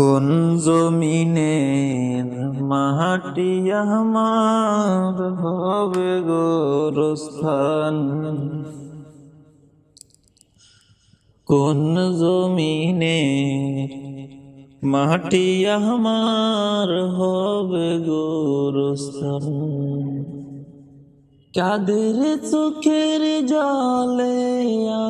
কোন জমিনের মাটি আমার হবে গোরস্থান? কোন জমিনের মাটি আমার হবে গোরস্থান? কাদের চোখের জলে আমি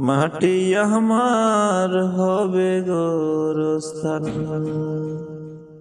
মাটি আমার হবে গোরস্থান।